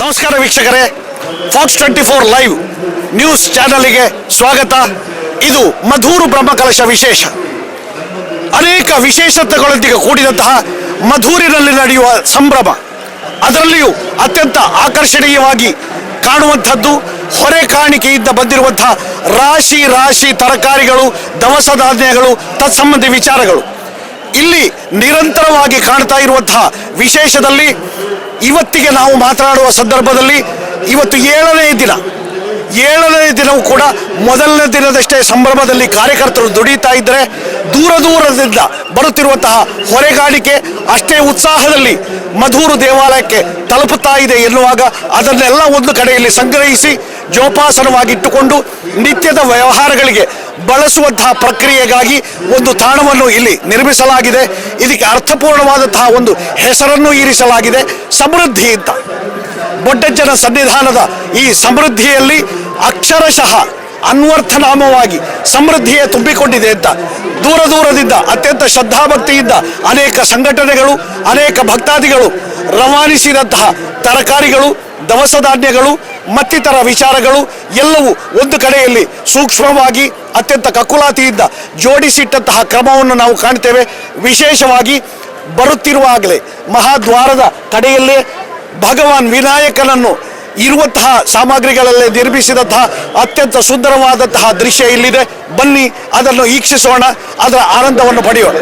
ನಮಸ್ಕಾರ ವೀಕ್ಷಕರೇ Fox twenty four live news ಚಾನಲಿಗೆ ಸ್ವಾಗತ. ಇದು ಮಧೂರು ಬ್ರಹ್ಮಕಲಶ ವಿಶೇಷ. ಅನೇಕ ವಿಶೇಷತೆಗಳೊಂದಿಗೆ ಕೂಡಿದಂತಹ ಮಧೂರಿನಲ್ಲಿ ನಡೆಯುವ ಸಂಭ್ರಮ. ಅದರಲ್ಲಿಯೂ ಅತ್ಯಂತ ಆಕರ್ಷಣೀಯವಾಗಿ ಕಾಣುವಂಥದ್ದು ಹೊರೆ ಕಾಣಿಕೆಯಿಂದ ಬಂದಿರುವಂತಹ ರಾಶಿ ರಾಶಿ ತರಕಾರಿಗಳು, ದವಸ ಧಾನ್ಯಗಳು, ತತ್ಸಂಬಂಧಿ ವಿಚಾರಗಳು. ಇಲ್ಲಿ ನಿರಂತರವಾಗಿ ಕಾಣ್ತಾ ಇರುವಂತಹ ವಿಶೇಷದಲ್ಲಿ ಇವತ್ತಿಗೆ ನಾವು ಮಾತನಾಡುವ ಸಂದರ್ಭದಲ್ಲಿ ಇವತ್ತು ಏಳನೇ ದಿನ. ಏಳನೇ ದಿನವೂ ಕೂಡ ಮೊದಲನೇ ದಿನದಷ್ಟೇ ಸಂಭ್ರಮದಲ್ಲಿ ಕಾರ್ಯಕರ್ತರು ದುಡಿತಾ ಇದ್ದರೆ ದೂರ ದೂರದಿಂದ ಬರುತ್ತಿರುವಂತಹ ಹೊರೆಗಾಣಿಕೆ ಅಷ್ಟೇ ಉತ್ಸಾಹದಲ್ಲಿ ಮಧೂರು ದೇವಾಲಯಕ್ಕೆ ತಲುಪುತ್ತಾ ಇದೆ ಎನ್ನುವಾಗ ಅದನ್ನೆಲ್ಲ ಒಂದು ಕಡೆಯಲ್ಲಿ ಸಂಗ್ರಹಿಸಿ ಜೋಪಾಸನವಾಗಿಟ್ಟುಕೊಂಡು ನಿತ್ಯದ ವ್ಯವಹಾರಗಳಿಗೆ ಬಳಸುವಂತಹ ಪ್ರಕ್ರಿಯೆಗಾಗಿ ಒಂದು ತಾಣವನ್ನು ಇಲ್ಲಿ ನಿರ್ಮಿಸಲಾಗಿದೆ. ಇದಕ್ಕೆ ಅರ್ಥಪೂರ್ಣವಾದಂತಹ ಒಂದು ಹೆಸರನ್ನು ಇರಿಸಲಾಗಿದೆ. ಸಮೃದ್ಧಿ ಅಂತ. ಬೊಡ್ಡಜ್ಜನ ಸನ್ನಿಧಾನದ ಈ ಸಮೃದ್ಧಿಯಲ್ಲಿ ಅಕ್ಷರಶಃ ಅನ್ವರ್ಥನಾಮವಾಗಿ ಸಮೃದ್ಧಿಯೇ ತುಂಬಿಕೊಂಡಿದೆ ಅಂತ. ದೂರ ದೂರದಿಂದ ಅತ್ಯಂತ ಶ್ರದ್ಧಾಭಕ್ತಿಯಿಂದ ಅನೇಕ ಸಂಘಟನೆಗಳು, ಅನೇಕ ಭಕ್ತಾದಿಗಳು ರವಾನಿಸಿದಂತಹ ತರಕಾರಿಗಳು, ದವಸ ಧಾನ್ಯಗಳು ಮತ್ತಿತರ ವಿಚಾರಗಳು ಎಲ್ಲವೂ ಒಂದು ಕಡೆಯಲ್ಲಿ ಸೂಕ್ಷ್ಮವಾಗಿ ಅತ್ಯಂತ ಕಕುಲಾತಿಯಿಂದ ಜೋಡಿಸಿಟ್ಟಂತಹ ಕ್ರಮವನ್ನು ನಾವು ಕಾಣ್ತೇವೆ. ವಿಶೇಷವಾಗಿ ಬರುತ್ತಿರುವಾಗಲೇ ಮಹಾದ್ವಾರದ ಕಡೆಯಲ್ಲೇ ಭಗವಾನ್ ವಿನಾಯಕನನ್ನು ಇರುವಂತಹ ಸಾಮಗ್ರಿಗಳಲ್ಲೇ ನಿರ್ಮಿಸಿದಂತಹ ಅತ್ಯಂತ ಸುಂದರವಾದಂತಹ ದೃಶ್ಯ ಇಲ್ಲಿದೆ. ಬನ್ನಿ, ಅದನ್ನು ವೀಕ್ಷಿಸೋಣ, ಅದರ ಆನಂದವನ್ನು ಪಡೆಯೋಣ.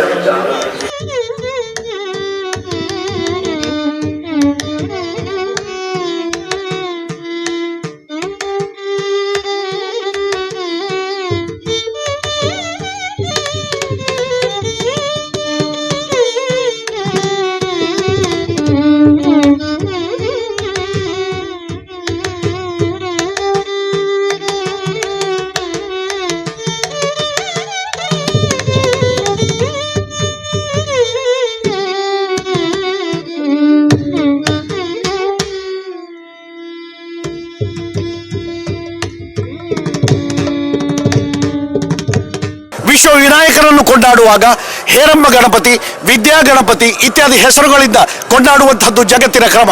ವಿನಾಯಕರನ್ನು ಕೊಂಡಾಡುವಾಗ ಹೇರಮ್ಮ ಗಣಪತಿ, ವಿದ್ಯಾ ಗಣಪತಿ ಇತ್ಯಾದಿ ಹೆಸರುಗಳಿಂದ ಕೊಂಡಾಡುವಂಥದ್ದು ಜಗತ್ತಿನ ಕ್ರಮ.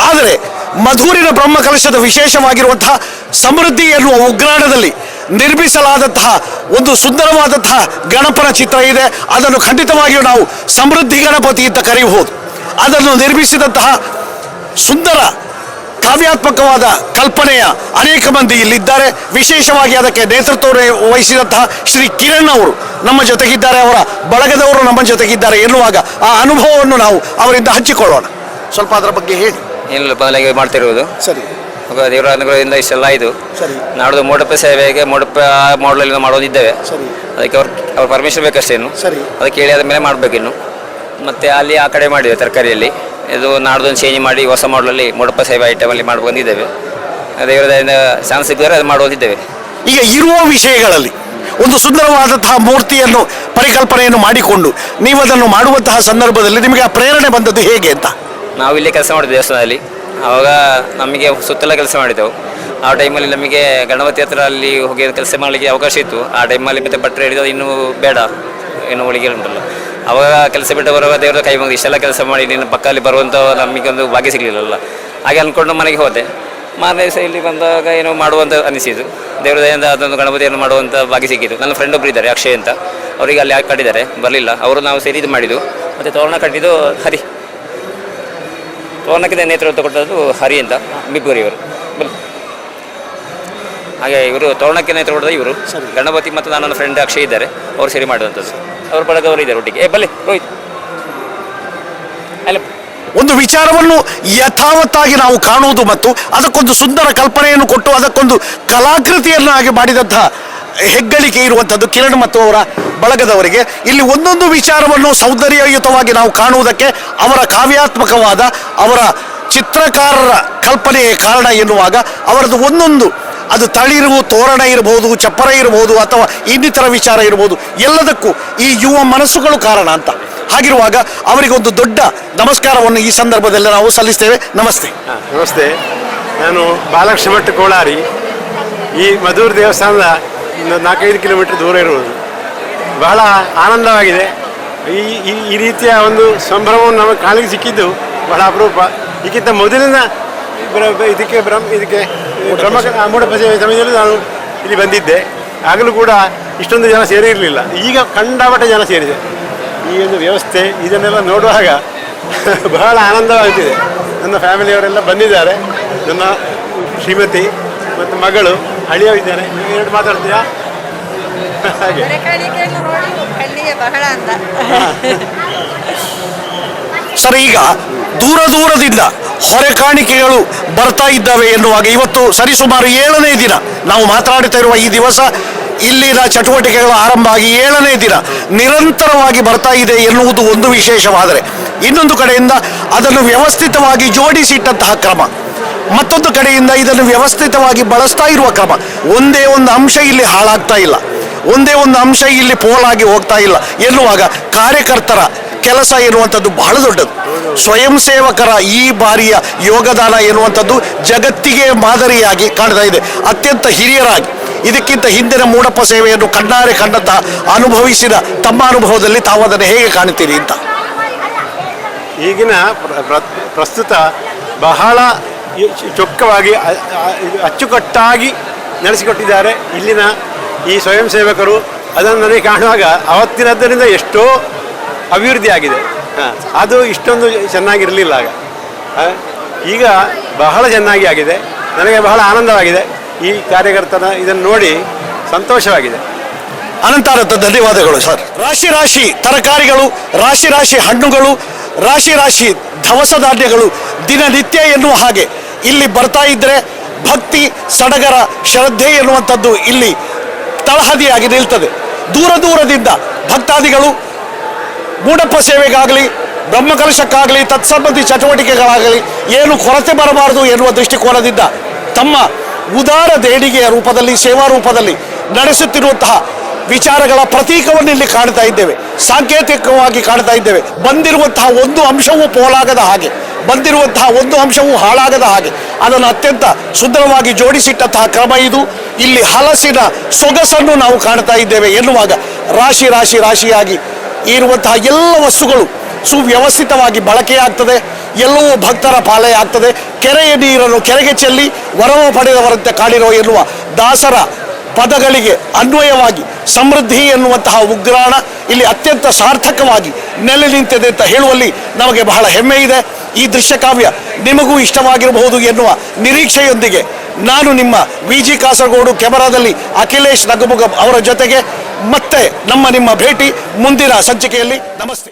ಆದರೆ ಮಧೂರಿನ ಬ್ರಹ್ಮಕಲಶದ ವಿಶೇಷವಾಗಿರುವಂತಹ ಸಮೃದ್ಧಿ ಎನ್ನುವ ಉಗ್ರಾಣದಲ್ಲಿ ನಿರ್ಮಿಸಲಾದಂತಹ ಒಂದು ಸುಂದರವಾದಂತಹ ಗಣಪನ ಚಿತ್ರ ಇದೆ. ಅದನ್ನು ಖಂಡಿತವಾಗಿಯೂ ನಾವು ಸಮೃದ್ಧಿ ಗಣಪತಿ ಅಂತ ಕರೆಯಬಹುದು. ಅದನ್ನು ನಿರ್ಮಿಸಿದಂತಹ ಸುಂದರ ಕಾವ್ಯಾತ್ಮಕವಾದ ಕಲ್ಪನೆಯ ಅನೇಕ ಮಂದಿ ಇಲ್ಲಿದ್ದಾರೆ. ವಿಶೇಷವಾಗಿ ಅದಕ್ಕೆ ನೇತೃತ್ವ ವಹಿಸಿದಂತಹ ಶ್ರೀ ಕಿರಣ್ ಅವರು ನಮ್ಮ ಜೊತೆಗಿದ್ದಾರೆ. ಅವರ ಬಳಗದವರು ನಮ್ಮ ಜೊತೆಗಿದ್ದಾರೆ ಎನ್ನುವಾಗ ಆ ಅನುಭವವನ್ನು ನಾವು ಅವರಿಂದ ಹಂಚಿಕೊಳ್ಳೋಣ. ಸ್ವಲ್ಪ ಅದರ ಬಗ್ಗೆ ಹೇಳಿ. ಏನಿಲ್ಲ ಬದಲಾಗಿ ಮಾಡ್ತಿರುವುದು ಸರಿ. ದೇವರ ಅನುಗ್ರಹದಿಂದ ಇಷ್ಟೆಲ್ಲ ಇದು ಸರಿ. ನಾಡ್ದು ಮೋಡಪ್ಪ ಸೇವೆಗೆ ಮೋಡಪ್ಪ ಮಾಡಲಲ್ಲಿ ಮಾಡೋದಿದ್ದೇವೆ. ಸರಿ. ಅದಕ್ಕೆ ಅವ್ರ ಅವ್ರ ಪರ್ಮಿಷನ್ ಬೇಕಷ್ಟೇನು? ಸರಿ. ಅದಕ್ಕೆ ಹೇಳಿ ಆದ ಮೇಲೆ ಮಾಡಬೇಕಿನ್ನು. ಮತ್ತು ಅಲ್ಲಿ ಆ ಕಡೆ ಮಾಡಿದ್ದೇವೆ ತರಕಾರಿಯಲ್ಲಿ. ಇದು ನಾಡ್ದೊಂದು ಚೇಂಜ್ ಮಾಡಿ ಹೊಸ ಮಾಡಲಲ್ಲಿ ಮೋಡಪ್ಪ ಸೇವೆ ಐಟಮಲ್ಲಿ ಮಾಡಿ ಬಂದಿದ್ದೇವೆ ದೇವರದಿಂದ ಚಾನ್ಸ್ ಸಿಕ್ಕಿದ್ರೆ ಅದು ಮಾಡೋದಿದ್ದೇವೆ ಈಗ ಇರುವ ವಿಷಯಗಳಲ್ಲಿ ಒಂದು ಸುಂದರವಾದಂತಹ ಮೂರ್ತಿಯನ್ನು ಪರಿಕಲ್ಪನೆಯನ್ನು ಮಾಡಿಕೊಂಡು ನೀವು ಅದನ್ನು ಮಾಡುವಂತಹ ಸಂದರ್ಭದಲ್ಲಿ ನಿಮಗೆ ಆ ಪ್ರೇರಣೆ ಬಂದದ್ದು ಹೇಗೆ ಅಂತ? ನಾವು ಇಲ್ಲೇ ಕೆಲಸ ಮಾಡಿದ್ವಿ ದೇವಸ್ಥಾನದಲ್ಲಿ. ಆವಾಗ ನಮಗೆ ಸುತ್ತಲ ಕೆಲಸ ಮಾಡಿದ್ದೆವು. ಆ ಟೈಮಲ್ಲಿ ನಮಗೆ ಗಣಪತಿ ಹತ್ರ ಅಲ್ಲಿ ಹೋಗಿ ಕೆಲಸ ಮಾಡಲಿಕ್ಕೆ ಅವಕಾಶ ಇತ್ತು. ಆ ಟೈಮಲ್ಲಿ ಮತ್ತೆ ಬಟ್ಟೆ ಹಿಡಿದು ಇನ್ನೂ ಬೇಡ ಏನು ಉಳಿಗೆ ಉಂಟಲ್ಲ. ಅವಾಗ ಕೆಲಸ ಬಿಟ್ಟು ಬರುವಾಗ ದೇವರ ಕೈ ಮುಗಿದು ಇಷ್ಟೆಲ್ಲ ಕೆಲಸ ಮಾಡಿ ನಿನ್ನ ಪಕ್ಕದಲ್ಲಿ ಬರುವಂಥ ನಮಗೊಂದು ಭಾಗ್ಯ ಸಿಗಲಿಲ್ಲಲ್ಲ. ಹಾಗೆ ಅಂದ್ಕೊಂಡು ಮನೆಗೆ ಹೋದೆ. ಮಾರನೇ ದಿವಸ ಇಲ್ಲಿ ಬಂದಾಗ ಏನೋ ಮಾಡುವಂತ ಅನಿಸಿತು ದೇವರ ದಯೆಯಿಂದ ಅದೊಂದು ಗಣಪತಿಯನ್ನು ಮಾಡುವಂಥ ಭಾಗ್ಯ ಸಿಕ್ಕಿತು ನನ್ನ ಫ್ರೆಂಡ್ ಒಬ್ಬರು ಇದ್ದಾರೆ ಅಕ್ಷಯ್ ಅಂತ. ಅವರಿಗೆ ಅಲ್ಲಿ ಯಾಕೆ ಕಟ್ಟಿದ್ದಾರೆ. ಬರಲಿಲ್ಲ. ಅವರು ನಾವು ಸೇರಿ ಇದು ಮಾಡಿದ್ದು. ಮತ್ತು ತೋರಣ ಕಟ್ಟಿದ್ದು ಹರಿ. ತೋರಣಕ್ಕಿಂತ ನೇತೃತ್ವ ಕೊಟ್ಟದ್ದು ಹರಿ ಅಂತ ಬಿಬ್ಬೂರಿಯವರು ಇವರು. ಹಾಗೆ ಇವರು ತೋರಣಕ್ಕೆ ನೇತೃತ್ವ ಕೊಟ್ಟದ್ದು ಇವರು. ಗಣಪತಿ ಮತ್ತು ನನ್ನ ಫ್ರೆಂಡ್ ಅಕ್ಷಯ್ ಇದ್ದಾರೆ. ಅವರು ಸೇರಿ ಮಾಡುವಂಥದ್ದು. ಅವ್ರ ಬಳಗವರು ಇದ್ದಾರೆ ಒಟ್ಟಿಗೆ. ಏ ಬಲ್ಲಿ ರೋಹಿತ್. ಅಲ್ಲ, ಒಂದು ವಿಚಾರವನ್ನು ಯಥಾವತ್ತಾಗಿ ನಾವು ಕಾಣುವುದು ಮತ್ತು ಅದಕ್ಕೊಂದು ಸುಂದರ ಕಲ್ಪನೆಯನ್ನು ಕೊಟ್ಟು ಅದಕ್ಕೊಂದು ಕಲಾಕೃತಿಯನ್ನಾಗಿ ಮಾಡಿದಂತಹ ಹೆಗ್ಗಳಿಕೆ ಇರುವಂಥದ್ದು ಕಿರಣ್ ಮತ್ತು ಅವರ ಬಳಗದವರಿಗೆ. ಇಲ್ಲಿ ಒಂದೊಂದು ವಿಚಾರವನ್ನು ಸೌಂದರ್ಯಯುತವಾಗಿ ನಾವು ಕಾಣುವುದಕ್ಕೆ ಅವರ ಕಾವ್ಯಾತ್ಮಕವಾದ ಅವರ ಚಿತ್ರಕಾರರ ಕಲ್ಪನೆಯ ಕಾರಣ ಎನ್ನುವಾಗ ಅವರದ್ದು ಒಂದೊಂದು ಅದು ತಳಿರು ತೋರಣ ಇರಬಹುದು ಚಪ್ಪರ ಇರಬಹುದು ಅಥವಾ ಇನ್ನಿತರ ವಿಚಾರ ಇರಬಹುದು ಎಲ್ಲದಕ್ಕೂ ಈ ಯುವ ಮನಸ್ಸುಗಳು ಕಾರಣ ಅಂತ. ಹಾಗಿರುವಾಗ ಅವರಿಗೊಂದು ದೊಡ್ಡ ನಮಸ್ಕಾರವನ್ನು ಈ ಸಂದರ್ಭದಲ್ಲಿ ನಾವು ಸಲ್ಲಿಸ್ತೇವೆ. ನಮಸ್ತೆ. ನಮಸ್ತೆ. ನಾನು ಬಾಲಕೃಷ್ಣ ಕೋಳಾರಿ. ಈ ಮಧುರ ದೇವಸ್ಥಾನದ ನಾಲ್ಕೈದು ಕಿಲೋಮೀಟರ್ ದೂರ ಇರುವುದು. ಬಹಳ ಆನಂದವಾಗಿದೆ. ಈ, ಈ- ರೀತಿಯ ಒಂದು ಸಂಭ್ರಮವನ್ನು ನಮಗೆ ಕಾಣಲಿಕ್ಕೆ ಸಿಕ್ಕಿದ್ದು ಬಹಳ ಅಪರೂಪ. ಇದಕ್ಕಿಂತ ಮೊದಲಿನ ಇದಕ್ಕೆ ಬ್ರಹ್ಮ, ಇದಕ್ಕೆ ಮೂಢಪ ಸೇವೆ ಸಮಯದಲ್ಲಿ ನಾನು ಇಲ್ಲಿ ಬಂದಿದ್ದೆ. ಆಗಲೂ ಕೂಡ ಇಷ್ಟೊಂದು ಜನ ಸೇರಿರಲಿಲ್ಲ. ಈಗ ಕಂಡಾಪಟ್ಟೆ ಜನ ಸೇರಿದೆ. ಈ ಒಂದು ವ್ಯವಸ್ಥೆ ಇದನ್ನೆಲ್ಲ ನೋಡುವಾಗ ಬಹಳ ಆನಂದವಾಗ್ತಿದೆ. ನನ್ನ ಫ್ಯಾಮಿಲಿಯವರೆಲ್ಲ ಬಂದಿದ್ದಾರೆ. ನನ್ನ ಶ್ರೀಮತಿ ಮತ್ತು ಮಗಳು ಇದ್ದಾರೆ. ನೀವು ಎರಡು ಮಾತಾಡ್ತೀರಾ? ಹಾಗೆ. ಬಹಳ ಅಂದ. ಸರ್, ಈಗ ದೂರ ದೂರದಿಂದ ಹೊರೆ ಕಾಣಿಕೆಗಳು ಬರ್ತಾ ಇದ್ದಾವೆ ಎನ್ನುವಾಗ ಇವತ್ತು ಸರಿಸುಮಾರು ಏಳನೇ ದಿನ ನಾವು ಮಾತನಾಡುತ್ತಾ ಇರುವ ಈ ದಿವಸ ಇಲ್ಲಿನ ಚಟುವಟಿಕೆಗಳು ಆರಂಭ ಆಗಿ ಏಳನೇ ದಿನ ನಿರಂತರವಾಗಿ ಬರ್ತಾ ಇದೆ ಎನ್ನುವುದು ಒಂದು ವಿಶೇಷವಾದರೆ ಇನ್ನೊಂದು ಕಡೆಯಿಂದ ಅದನ್ನು ವ್ಯವಸ್ಥಿತವಾಗಿ ಜೋಡಿಸಿಟ್ಟಂತಹ ಕ್ರಮ. ಮತ್ತೊಂದು ಕಡೆಯಿಂದ ಇದನ್ನು ವ್ಯವಸ್ಥಿತವಾಗಿ ಬಳಸ್ತಾ ಇರುವ ಕ್ರಮ. ಒಂದೇ ಒಂದು ಅಂಶ ಇಲ್ಲಿ ಹಾಳಾಗ್ತಾ ಇಲ್ಲ. ಒಂದೇ ಒಂದು ಅಂಶ ಇಲ್ಲಿ ಪೋಲಾಗಿ ಹೋಗ್ತಾ ಇಲ್ಲ ಎನ್ನುವಾಗ ಕಾರ್ಯಕರ್ತರ ಕೆಲಸ ಎನ್ನುವಂಥದ್ದು ಬಹಳ ದೊಡ್ಡದು. ಸ್ವಯಂ ಸೇವಕರ ಈ ಬಾರಿಯ ಯೋಗದಾನ ಎನ್ನುವಂಥದ್ದು ಜಗತ್ತಿಗೆ ಮಾದರಿಯಾಗಿ ಕಾಣ್ತಾ ಇದೆ. ಅತ್ಯಂತ ಹಿರಿಯರಾಗಿ, ಇದಕ್ಕಿಂತ ಹಿಂದಿನ ಮೂಡಪ್ಪ ಸೇವೆಯನ್ನು ಕಣ್ಣಾರೆ ಕಂಡಂತಹ ಅನುಭವಿಸಿದ ತಮ್ಮ ಅನುಭವದಲ್ಲಿ ತಾವು ಅದನ್ನು ಹೇಗೆ ಕಾಣುತ್ತೀರಿ ಅಂತ. ಈಗಿನ ಪ್ರ- ಪ್ರ- ಪ್ರಸ್ತುತ ಬಹಳ ಚೊಕ್ಕವಾಗಿ ಅಚ್ಚುಕಟ್ಟಾಗಿ ನಡೆಸಿಕೊಟ್ಟಿದ್ದಾರೆ. ಇಲ್ಲಿನ ಈ ಸ್ವಯಂ ಸೇವಕರು ಅದನ್ನು ನನಗೆ ಕಾಣುವಾಗ ಅವತ್ತಿನದ್ದರಿಂದ ಎಷ್ಟೋ ಅಭಿವೃದ್ಧಿ ಆಗಿದೆ. ಅದು ಇಷ್ಟೊಂದು ಚೆನ್ನಾಗಿರಲಿಲ್ಲ ಆಗ. ಈಗ ಬಹಳ ಚೆನ್ನಾಗಿ ಆಗಿದೆ. ನನಗೆ ಬಹಳ ಆನಂದವಾಗಿದೆ. ಈ ಕಾರ್ಯಕರ್ತನ ಇದನ್ನು ನೋಡಿ ಸಂತೋಷವಾಗಿದೆ. ಅನಂತಾನಂತ ಧನ್ಯವಾದಗಳು ಸರ್. ರಾಶಿ ರಾಶಿ ತರಕಾರಿಗಳು ರಾಶಿ ರಾಶಿ ಹಣ್ಣುಗಳು ರಾಶಿ ರಾಶಿ ದವಸ ಧಾನ್ಯಗಳು ದಿನನಿತ್ಯ ಎನ್ನುವ ಹಾಗೆ ಇಲ್ಲಿ ಬರ್ತಾ ಇದ್ರೆ ಭಕ್ತಿ ಸಡಗರ ಶ್ರದ್ಧೆ ಎನ್ನುವಂಥದ್ದು ಇಲ್ಲಿ ತಳಹದಿಯಾಗಿ ನಿಲ್ತದೆ. ದೂರ ದೂರದಿಂದ ಭಕ್ತಾದಿಗಳು ಮೂಡಪ್ಪ ಸೇವೆಗಾಗಲಿ ಬ್ರಹ್ಮಕಲಶಕ್ಕಾಗಲಿ ತತ್ಸಂಬಂಧಿ ಚಟುವಟಿಕೆಗಳಾಗಲಿ, ಏನು ಕೊರತೆ ಬರಬಾರದು ಎನ್ನುವ ದೃಷ್ಟಿಕೋನದಿಂದ ತಮ್ಮ ಉದಾರ ದೇಣಿಗೆಯ ರೂಪದಲ್ಲಿ, ಸೇವಾ ರೂಪದಲ್ಲಿ ನಡೆಸುತ್ತಿರುವಂತಹ ವಿಚಾರಗಳ ಪ್ರತೀಕವನ್ನು ಇಲ್ಲಿ ಕಾಣ್ತಾ ಇದ್ದೇವೆ. ಸಾಂಕೇತಿಕವಾಗಿ ಕಾಣ್ತಾ ಇದ್ದೇವೆ. ಬಂದಿರುವಂತಹ ಒಂದು ಅಂಶವೂ ಪೋಲಾಗದ ಹಾಗೆ, ಬಂದಿರುವಂತಹ ಒಂದು ಅಂಶವೂ ಹಾಳಾಗದ ಹಾಗೆ, ಅದನ್ನು ಅತ್ಯಂತ ಸುಂದರವಾಗಿ ಜೋಡಿಸಿಟ್ಟಂತಹ ಕ್ರಮ ಇದು. ಇಲ್ಲಿ ಹಲಸಿನ ಸೊಗಸನ್ನು ನಾವು ಕಾಣ್ತಾ ಇದ್ದೇವೆ ಎನ್ನುವಾಗ ರಾಶಿ ರಾಶಿ ರಾಶಿಯಾಗಿ ಇರುವಂತಹ ಎಲ್ಲ ವಸ್ತುಗಳು ಸುವ್ಯವಸ್ಥಿತವಾಗಿ ಬಳಕೆಯಾಗ್ತದೆ. ಎಲ್ಲವೂ ಭಕ್ತರ ಪಾಲೆಯ ಆಗ್ತದೆ ಕೆರೆಯ ನೀರನ್ನು ಕೆರೆಗೆ ಚೆಲ್ಲಿ ವರವ ಪಡೆದವರಂತೆ ಕಾಡಿರೋ ಎನ್ನುವ ದಾಸರ ಪದಗಳಿಗೆ ಅನ್ವಯವಾಗಿ ಸಮೃದ್ಧಿ ಎನ್ನುವಂತಹ ಉಗ್ರಾಣ ಇಲ್ಲಿ ಅತ್ಯಂತ ಸಾರ್ಥಕವಾಗಿ ನೆಲೆ ನಿಂತಿದೆ ಅಂತ ಹೇಳುವಲ್ಲಿ ನಮಗೆ ಬಹಳ ಹೆಮ್ಮೆ ಇದೆ. ಈ ದೃಶ್ಯಕಾವ್ಯ ನಿಮಗೂ ಇಷ್ಟವಾಗಿರಬಹುದು ಎನ್ನುವ ನಿರೀಕ್ಷೆಯೊಂದಿಗೆ ನಾನು ನಿಮ್ಮ ವಿ ಜಿ ಕಾಸರಗೋಡು ಕೆಮರಾದಲ್ಲಿ ಅಖಿಲೇಶ್ ನಗಮುಗಂ ಅವರ ಜೊತೆಗೆ ಮತ್ತೆ ನಮ್ಮ ನಿಮ್ಮ ಭೇಟಿ ಮುಂದಿನ ಸಂಚಿಕೆಯಲ್ಲಿ. ನಮಸ್ತೆ.